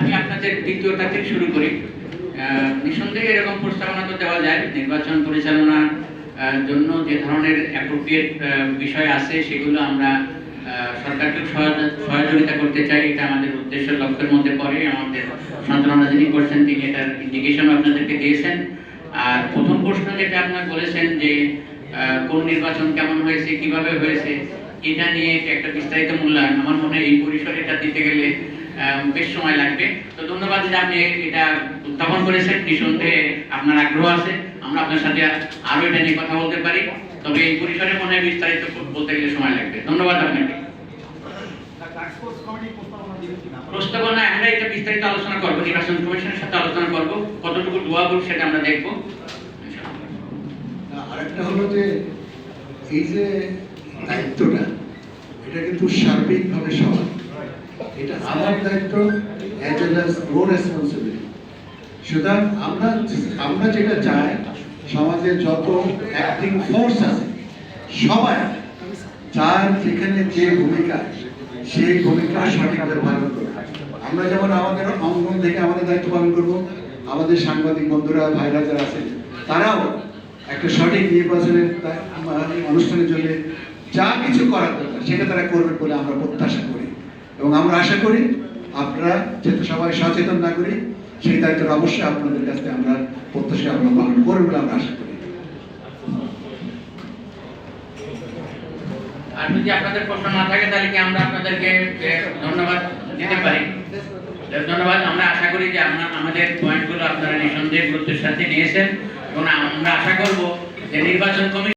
আমি আপনাদের দ্বিতীয়টা থেকে শুরু করি। নিঃসন্দেহে এরকম প্রস্তাবনা তো দেওয়া যায়, নির্বাচন পরিচালনার জন্য যে ধরনের অ্যাপ্রোপ্রিয়েট বিষয় আছে সেগুলো আমরা সহায়তা- সহযোগিতা করতে চাই, এটা আমাদের উদ্দেশ্য লক্ষ্যের মধ্যে পড়ে। আমাদের সঞ্চালনা যিনি করছেন, তিনি এটার ইন্ডিকেশন আপনাদেরকে দিয়েছেন। আর প্রথম প্রশ্ন যেটা আপনার বলেছেন যে কোন নির্বাচন কেমন হয়েছে, কীভাবে হয়েছে, এটা নিয়ে একটা বিস্তারিত মূল্যায়ন। আমার মনে হয় এই পরিসরে এটা দিতে গেলে বেশ সময় লাগবে। তো ধন্যবাদ যে আপনি এটা উত্থাপন করেছেন। নিঃসন্দেহে আপনার আগ্রহ আছে। আমরা আপনার সাথে আরও এটা নিয়ে কথা বলতে পারি। তবে এই পরিসরে মনে হয় বিস্তারিত বলতে গেলে সময় লাগবে। ধন্যবাদ আপনাকে। প্রস্তাবনা আমরা এটা বিস্তারিত আলোচনা করব। নির্বাচন কমিশনের সাথে আলোচনা করব। কতটুকু দোয়াবুল সেটা আমরা দেখব। আরেকটা হলো যে এই যে দায়িত্বটা, এটা কিন্তু সার্বিকভাবে সমান। এটা আমার দায়িত্ব অ্যাজ ওয়েল অ্যাজ রেসপন্সিবিলিটি সুতরাং আমরা আমরা যেটা চাই, সমাজে যত অ্যাক্টিং ফোর্স আছে, সবাই যেখানে যে ভূমিকা, সেই ভূমিকা সঠিকভাবে পালন করবে আমরা যেমন আমাদের অঙ্গন থেকে আমাদের দায়িত্ব পালন করব, আমাদের সাংবাদিক বন্ধুরা, ভাইরা যারা আছেন তারাও একটা সঠিক নির্বাচনের অনুষ্ঠানের জন্য যা কিছু করার দরকার, সেটা তারা করবে বলে আমরা প্রত্যাশা করি। এবং আমরা আশা করি আপনারা যেহেতু সবাই সচেতন না করি সেই দায়িত্বটা অবশ্যই আপনাদের কাছ আমরা প্রত্যাশা আমরা পালন বলে আমরা আশা করি। আর যদি আপনাদের প্রশ্ন না থাকে, তাহলে কি আমরা আপনাদেরকে ধন্যবাদ দিতে পারি? ধন্যবাদ। আমরা আশা করি যে আমরা, আমাদের পয়েন্টগুলো আপনারা নিঃসন্দেহে গুরুত্বের সাথে নিয়েছেন এবং আমরা আশা করব যে নির্বাচন কমিশন